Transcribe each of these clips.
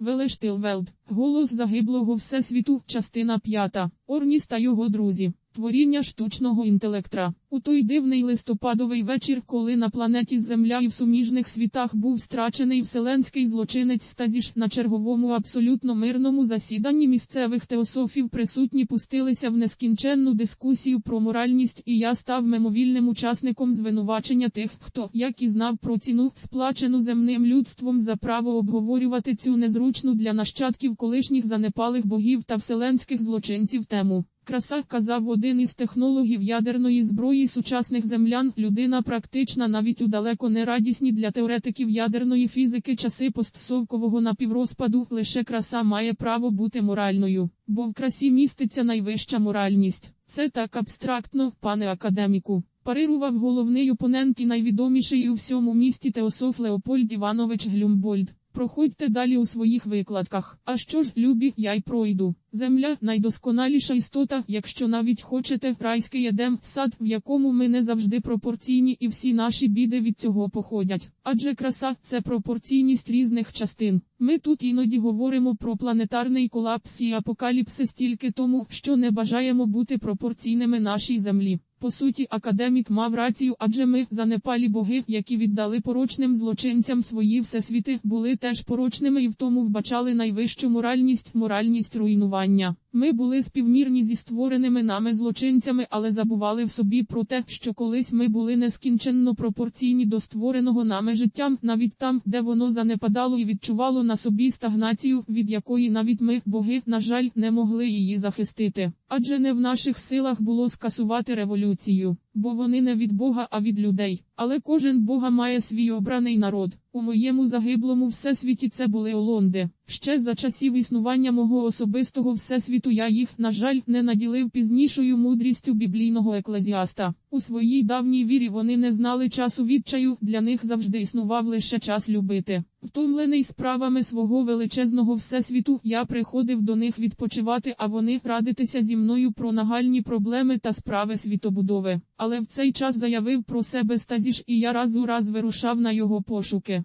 Велештилвелд. Голос загиблого Всесвіту, частина 5. Орніс та його друзі. Творіння штучного інтелектра. У той дивний листопадовий вечір, коли на планеті Земля і в суміжних світах був страчений вселенський злочинець Стазіш на черговому абсолютно мирному засіданні місцевих теософів присутні пустилися в нескінченну дискусію про моральність, і я став мимовільним учасником звинувачення тих, хто, як і знав про ціну, сплачену земним людством за право обговорювати цю незручну для нащадків колишніх занепалих богів та вселенських злочинців тему. Краса, казав один із технологів ядерної зброї сучасних землян, людина практична навіть у далеко не радісні для теоретиків ядерної фізики часи постсовкового напіврозпаду, лише краса має право бути моральною, бо в красі міститься найвища моральність. Це так абстрактно, пане академіку. Парирував головний опонент і найвідоміший у всьому місті Теософ Леопольд Іванович Глюмбольд. Проходьте далі у своїх викладках. А що ж, любі, я й пройду. Земля найдосконаліша істота, якщо навіть хочете, райський едем, сад, в якому ми не завжди пропорційні, і всі наші біди від цього походять. Адже краса це пропорційність різних частин. Ми тут іноді говоримо про планетарний колапс і апокаліпсис тільки тому, що не бажаємо бути пропорційними нашій землі. По суті, академік мав рацію, адже ми, занепалі боги, які віддали порочним злочинцям свої всесвіти, були теж порочними і в тому вбачали найвищу моральність, моральність руйнування. Ми були співмірні зі створеними нами злочинцями, але забували в собі про те, що колись ми були нескінченно пропорційні до створеного нами життям, навіть там, де воно занепадало і відчувало на собі стагнацію, від якої навіть ми, боги, на жаль, не могли її захистити. Адже не в наших силах було скасувати революцію, бо вони не від Бога, а від людей. Але кожен Бога має свій обраний народ. У моєму загиблому всесвіті це були Олонди. Ще за часів існування мого особистого всесвіту я їх, на жаль, не наділив пізнішою мудрістю біблійного еклезіаста. У своїй давній вірі вони не знали часу відчаю, для них завжди існував лише час любити. Втомлений справами свого величезного всесвіту, я приходив до них відпочивати, а вони радитися зі мною про нагальні проблеми та справи світобудови. Але в цей час заявив про себе Стазіш, і я раз у раз вирушав на його пошуки.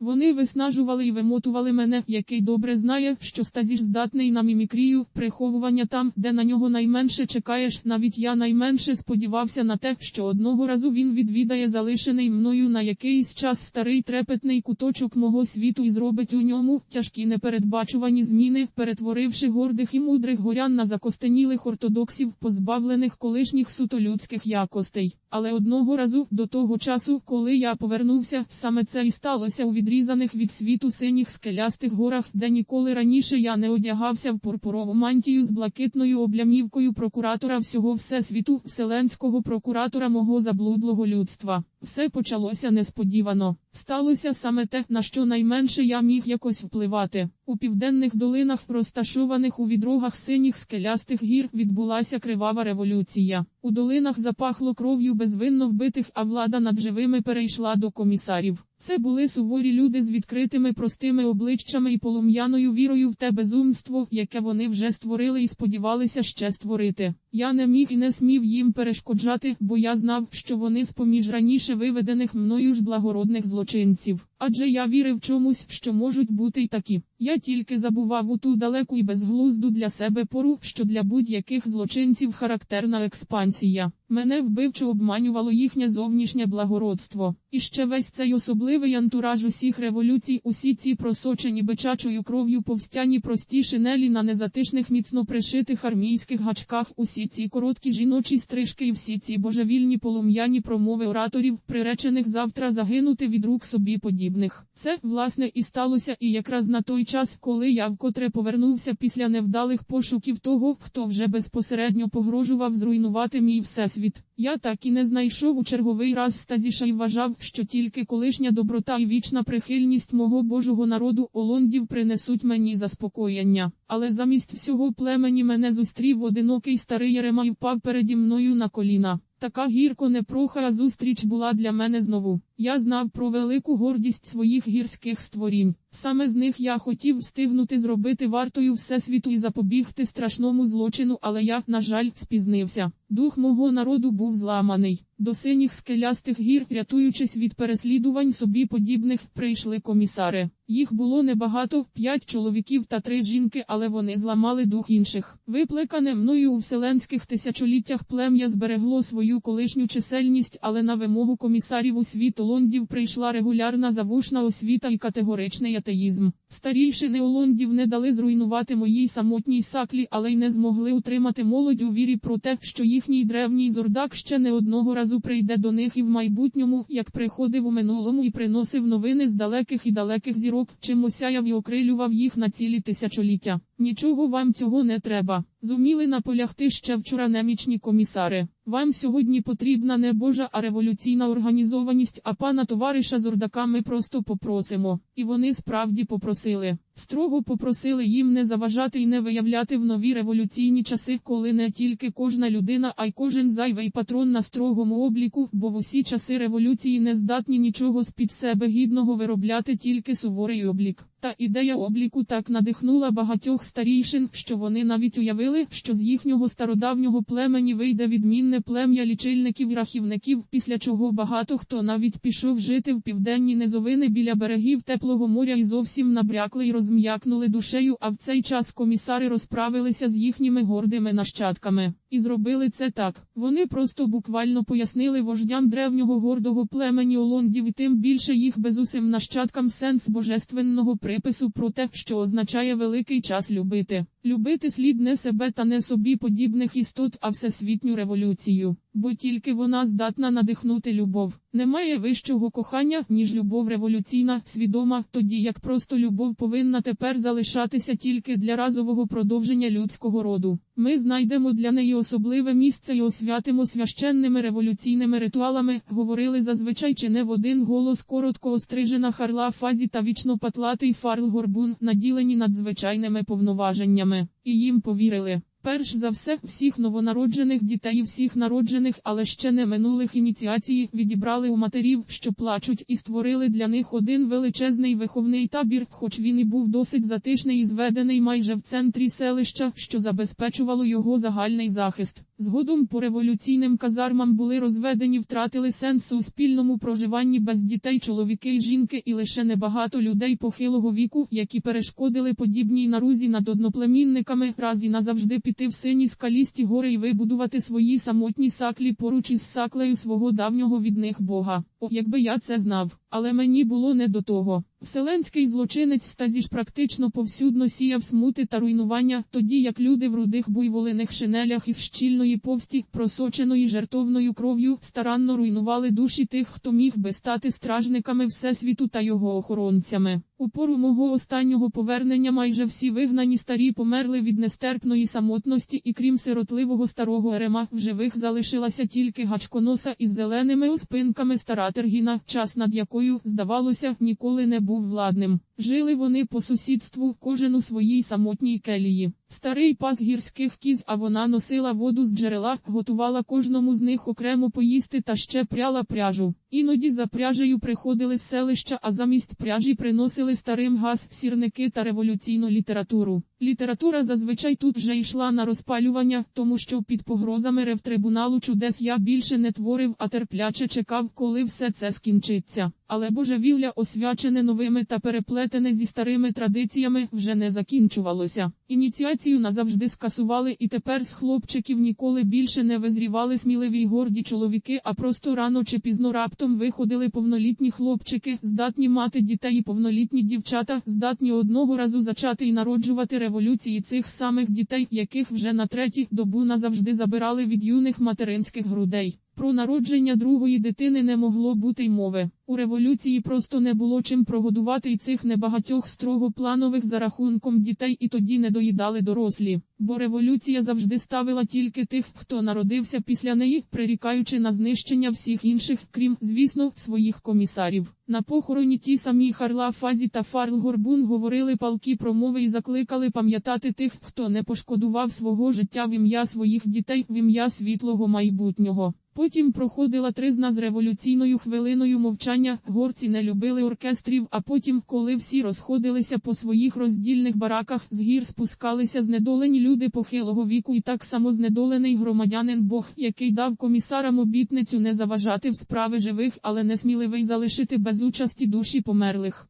Вони виснажували і вимотували мене, який добре знає, що Стазіш здатний на мімікрію, приховування там, де на нього найменше чекаєш. Навіть я найменше сподівався на те, що одного разу він відвідає залишений мною на якийсь час старий трепетний куточок мого світу і зробить у ньому тяжкі непередбачувані зміни, перетворивши гордих і мудрих горян на закостенілих ортодоксів, позбавлених колишніх суто людських якостей. Але одного разу до того часу, коли я повернувся, саме це і сталося у відрізаних від світу синіх скелястих горах, де ніколи раніше я не одягався в пурпурову мантію з блакитною облямівкою прокуратора всього всесвіту, вселенського прокуратора мого заблудлого людства. Все почалося несподівано. Сталося саме те, на що найменше я міг якось впливати. У південних долинах, розташованих у відрогах синіх скелястих гір, відбулася кривава революція. У долинах запахло кров'ю безвинно вбитих, а влада над живими перейшла до комісарів. Це були суворі люди з відкритими простими обличчями і полум'яною вірою в те безумство, яке вони вже створили і сподівалися ще створити. Я не міг і не смів їм перешкоджати, бо я знав, що вони з-поміж раніше виведених мною ж благородних злочинців. Адже я вірив чомусь, що можуть бути й такі. Я тільки забував у ту далеку і безглузду для себе пору, що для будь-яких злочинців характерна експансія. Мене вбивчо обманювало їхнє зовнішнє благородство. І ще весь цей особливий антураж усіх революцій, усі ці просочені бичачою кров'ю повстяні прості шинелі на незатишних міцно пришитих армійських гачках, усі ці короткі жіночі стрижки і всі ці божевільні полум'яні промови ораторів, приречених завтра загинути від рук собі подібних. Це, власне, і сталося, і якраз на той час, коли я вкотре повернувся після невдалих пошуків того, хто вже безпосередньо погрожував зруйнувати мій всесвіт. Я так і не знайшов у черговий раз стазіша і вважав, що тільки колишня доброта і вічна прихильність мого Божого народу Олондів принесуть мені заспокоєння. Але замість всього племені мене зустрів одинокий старий Ярема і впав переді мною на коліна. Така гірко непроха зустріч була для мене знову. Я знав про велику гордість своїх гірських створінь. Саме з них я хотів встигнути зробити вартою всесвіту і запобігти страшному злочину, але я, на жаль, спізнився. Дух мого народу був зламаний. До синіх скелястих гір, рятуючись від переслідувань собі подібних, прийшли комісари. Їх було небагато, п'ять чоловіків та три жінки, але вони зламали дух інших. Виплекане мною у вселенських тисячоліттях плем'я зберегло свою колишню чисельність, але на вимогу комісарів у світ Олондів прийшла регулярна завушна освіта і категоричний атеїзм. Старійшини Олондів не дали зруйнувати моїй самотній саклі, але й не змогли утримати молодь у вірі про те, що їхній древній зордак ще не одного разу прийде до них і в майбутньому, як приходив у минулому і приносив новини з далеких і далеких зірок, чим осяяв і окрилював їх на цілі тисячоліття. Нічого вам цього не треба. Зуміли наполягти ще вчора немічні комісари. Вам сьогодні потрібна не Божа, а революційна організованість, а пана товариша з ордака ми просто попросимо. І вони справді попросили. Строго попросили їм не заважати і не виявляти в нові революційні часи, коли не тільки кожна людина, а й кожен зайвий патрон на строгому обліку, бо в усі часи революції не здатні нічого з під себе гідного виробляти тільки суворий облік. Та ідея обліку так надихнула багатьох старійшин, що вони навіть уявили, що з їхнього стародавнього племені вийде відмінне плем'я лічильників і рахівників, після чого багато хто навіть пішов жити в південні низовини біля берегів теплого моря і зовсім набрякли й розм'якнули душею. А в цей час комісари розправилися з їхніми гордими нащадками. І зробили це так. Вони просто буквально пояснили вождям древнього гордого племені Олондів і тим більше їх безусим нащадкам сенс божественного припису про те, що означає великий час любити. Любити слід не себе та не собі подібних істот, а всесвітню революцію, бо тільки вона здатна надихнути любов. Немає вищого кохання, ніж любов революційна, свідома, тоді як просто любов повинна тепер залишатися тільки для разового продовження людського роду. Ми знайдемо для неї особливе місце і освятимо священними революційними ритуалами, говорили зазвичай чи не в один голос коротко острижена харла фазі та вічно патлатий фарл горбун, наділені надзвичайними повноваженнями, і їм повірили. Перш за все, всіх новонароджених дітей, і всіх народжених, але ще не минулих ініціації, відібрали у матерів, що плачуть, і створили для них один величезний виховний табір, хоч він і був досить затишний і зведений майже в центрі селища, що забезпечувало його загальний захист. Згодом по революційним казармам були розведені, втратили сенс у спільному проживанні без дітей, чоловіки й жінки, і лише небагато людей похилого віку, які перешкодили подібній нарузі над одноплемінниками, раз і назавжди піти в сині скалісті гори і вибудувати свої самотні саклі поруч із саклею свого давнього від них Бога. О, якби я це знав, але мені було не до того. Вселенський злочинець Стазіш практично повсюдно сіяв смути та руйнування, тоді як люди в рудих буйволиних шинелях із щільної повсті, просоченої жертовною кров'ю, старанно руйнували душі тих, хто міг би стати стражниками Всесвіту та його охоронцями. У пору мого останнього повернення майже всі вигнані старі померли від нестерпної самотності, і крім сиротливого старого ерема, в живих залишилася тільки гачконоса із зеленими оспинками стара Тергіна, час над якою, здавалося, ніколи не був владним. Жили вони по сусідству, кожен у своїй самотній келії. Старий пас гірських кіз, а вона носила воду з джерела, готувала кожному з них окремо поїсти та ще пряла пряжу. Іноді за пряжею приходили з селища, а замість пряжі приносили старим газ, сірники та революційну літературу. Література зазвичай тут вже йшла на розпалювання, тому що під погрозами ревтрибуналу чудес я більше не творив, а терпляче чекав, коли все це скінчиться. Але божевілля, освячене новими та переплетене зі старими традиціями, вже не закінчувалося. Ініціацію назавжди скасували, і тепер з хлопчиків ніколи більше не визрівали сміливі й горді чоловіки, а просто рано чи пізно раптом виходили повнолітні хлопчики, здатні мати дітей і повнолітні дівчата, здатні одного разу зачати і народжувати революції цих самих дітей, яких вже на третій добу назавжди забирали від юних материнських грудей. Про народження другої дитини не могло бути й мови. У революції просто не було чим прогодувати й цих небагатьох строго планових за рахунком дітей, і тоді не доїдали дорослі. Бо революція завжди ставила тільки тих, хто народився після неї, прирікаючи на знищення всіх інших, крім, звісно, своїх комісарів. На похороні ті самі Харла Фазі та Фарл Горбун говорили палки промови і закликали пам'ятати тих, хто не пошкодував свого життя в ім'я своїх дітей, в ім'я світлого майбутнього. Потім проходила тризна з революційною хвилиною мовчання. Горці не любили оркестрів, а потім, коли всі розходилися по своїх роздільних бараках, з гір спускалися знедолені люди похилого віку, і так само знедолений громадянин Бог, який дав комісарам обітницю не заважати в справи живих, але несміливий залишити без участі душі померлих.